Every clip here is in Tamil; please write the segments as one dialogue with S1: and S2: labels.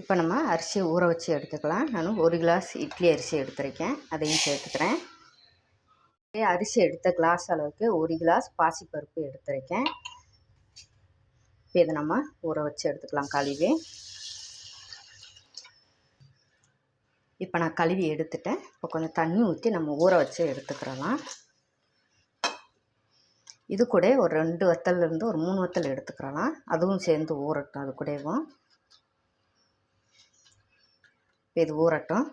S1: இப்போ நம்ம அரிசியை ஊற வச்சு எடுத்துக்கலாம். நான் ஒரு கிளாஸ் இட்லி அரிசி எடுத்திருக்கேன். அதையும் சேர்த்துக்கிறேன். அரிசி எடுத்த கிளாஸ் அளவுக்கு ஒரு கிளாஸ் பாசிப்பருப்பு எடுத்திருக்கேன். இப்போ இதை நம்ம ஊற வச்சு எடுத்துக்கலாம் கழுவி. இப்போ நான் கழுவி எடுத்துட்டேன். இப்போ கொஞ்சம் தண்ணி ஊற்றி நம்ம ஊற வச்சு எடுத்துக்கிறலாம். இது கூட ஒரு ரெண்டு வத்தல்லேருந்து ஒரு மூணு வத்தல் எடுத்துக்கிறலாம். அதுவும் சேர்ந்து ஊறட்டும். அது கூடவும் இப்போ இது ஊறட்டும்.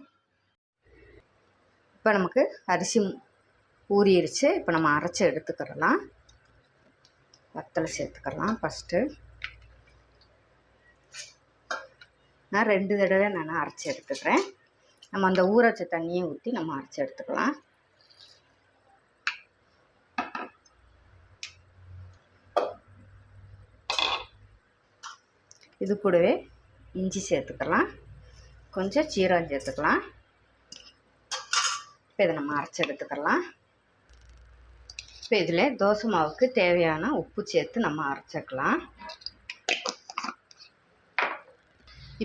S1: இப்போ நமக்கு அரிசி ஊறிடுச்சு இப்போ நம்ம அரைச்சி எடுத்துக்கிறலாம் வத்தலை சேர்த்துக்கலாம் ஃபஸ்ட்டு நான் ரெண்டு தடவை நான் அரைச்சி எடுத்துக்கிறேன். நம்ம அந்த ஊறச்ச தண்ணியை ஊற்றி நம்ம அரைச்சி எடுத்துக்கலாம். இது கூடவே இஞ்சி சேர்த்துக்கலாம். கொஞ்சம் சீரகம் சேர்த்துக்கலாம் இப்போ இதை நம்ம அரைச்சி எடுத்துக்கலாம். இப்போ இதில் தோசை மாவுக்கு தேவையான உப்பு சேர்த்து நம்ம அரைச்சிக்கலாம்.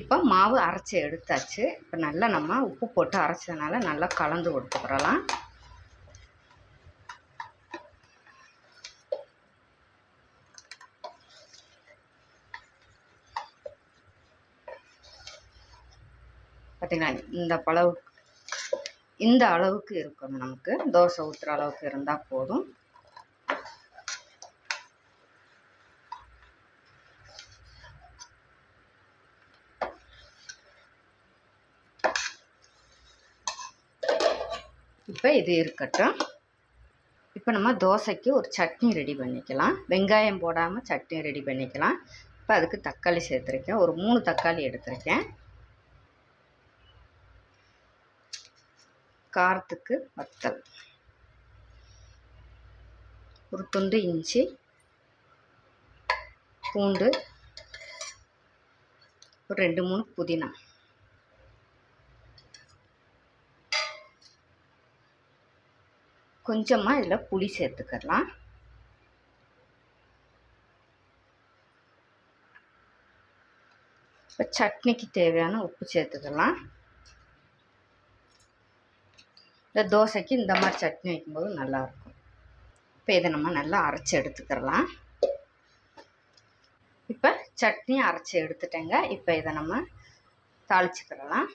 S1: இப்போ மாவு அரைச்சி எடுத்தாச்சு. இப்போ நல்லா நம்ம உப்பு போட்டு அரைச்சதுனால நல்லா கலந்து கொடுத்துக்கிறலாம் பார்த்திங்களா இந்த பளவு இந்த அளவுக்கு இருக்கணும் நமக்கு. தோசை ஊற்றுற அளவுக்கு இருந்தால் போதும். இப்போ இது இருக்கட்டும். இப்போ நம்ம தோசைக்கு ஒரு சட்னி ரெடி பண்ணிக்கலாம். வெங்காயம் போடாமல் சட்னி ரெடி பண்ணிக்கலாம். இப்போ அதுக்கு தக்காளி சேர்த்துருக்கேன். ஒரு மூணு தக்காளி எடுத்திருக்கேன். காரத்துக்கு வத்தல். ஒரு துண்டு இஞ்சி. பூண்டு. ஒரு ரெண்டு மூணு புதினா. கொஞ்சமாக இதில் புளி சேர்த்துக்கலாம். இப்போ சட்னிக்கு தேவையான உப்பு சேர்த்துக்கலாம். இந்த தோசைக்கு இந்த மாதிரி சட்னி வைக்கும்போது நல்லாயிருக்கும். இப்போ இதை நம்ம நல்லா அரைச்சி எடுத்துக்கிறலாம். இப்போ சட்னி அரைச்சி எடுத்துட்டேங்க. இப்போ இதை நம்ம தாளிச்சுக்கிறலாம்.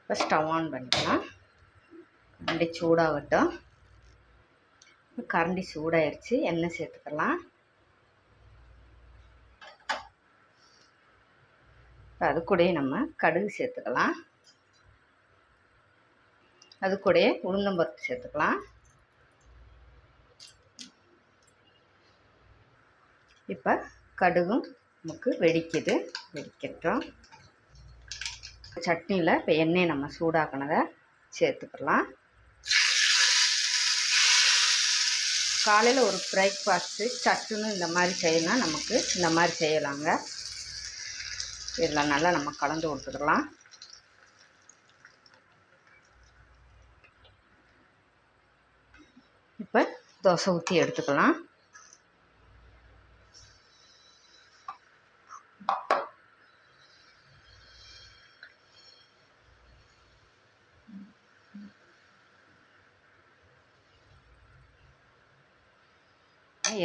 S1: இப்போ ஸ்டவ் ஆன் பண்ணிக்கலாம். கரண்டி சூடாகட்டும். கரண்டி சூடாயிருச்சு. எண்ணெய் சேர்த்துக்கலாம். அது கூடயே நம்ம கடுகு சேர்த்துக்கலாம். அது கூடயே உளுந்தம்பருப்பு சேர்த்துக்கலாம். இப்போ கடுகும் நமக்கு வெடிக்குது. வெடிக்கட்டும். சட்னியில் இப்போ எண்ணெயை நம்ம சூடாக்கினதை சேர்த்துக்கலாம். காலையில் ஒரு பிரேக்ஃபாஸ்ட்டு சட்டுன்னு இந்த மாதிரி செய்யணும் நமக்கு இந்த மாதிரி செய்யலாங்க. இதெல்லாம் நல்லா நம்ம கலந்து கொடுத்துக்கலாம் இப்போ தோசை ஊற்றி எடுத்துக்கலாம்.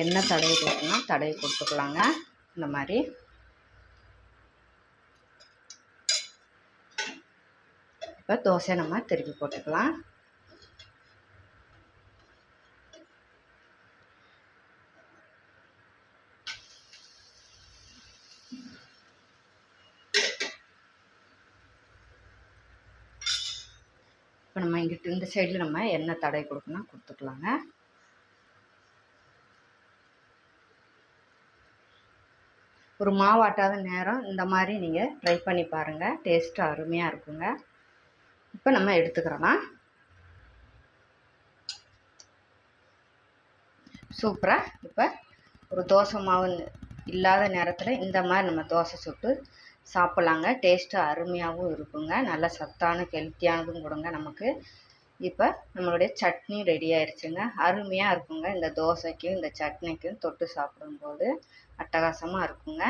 S1: என்ன தடவி கொடுக்கணும். தடவி கொடுத்துக்கலாங்க. இந்த மாதிரி. இப்போ தோசை நம்ம திருப்பி போட்டுக்கலாம். இப்போ நம்ம இங்கிட்டு இந்த சைடில் நம்ம என்ன தடை கொடுக்கணும் கொடுத்துக்கலாங்க. ஒரு மாவாட்டாத நேரம் இந்த மாதிரி நீங்கள் ட்ரை பண்ணி பாருங்கள் டேஸ்ட்டு அருமையாக இருக்குங்க. இப்போ நம்ம எடுத்துக்கிறலாம் சூப்பராக இப்போ ஒரு தோசை மாவு இல்லாத நேரத்தில் இந்த மாதிரி நம்ம தோசை சுட்டு சாப்பிட்லாங்க. டேஸ்ட்டு அருமையாகவும் இருக்குங்க. நல்ல சத்தான ஹெல்த்தியானதும் கொடுங்க நமக்கு. இப்போ நம்மளுடைய சட்னி ரெடி ஆயிடுச்சுங்க அருமையாக இருக்குங்க. இந்த தோசைக்கும் இந்த சட்னிக்கும் தொட்டு சாப்பிடும்போது அட்டகாசமாக இருக்குங்க.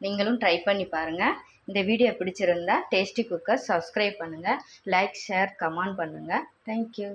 S1: நீங்களும் ட்ரை பண்ணி பாருங்கள் இந்த வீடியோ பிடிச்சிருந்தா டேஸ்டி குக்கர் சப்ஸ்கிரைப் பண்ணுங்கள் லைக் ஷேர் கமெண்ட் பண்ணுங்கள் தேங்க்யூ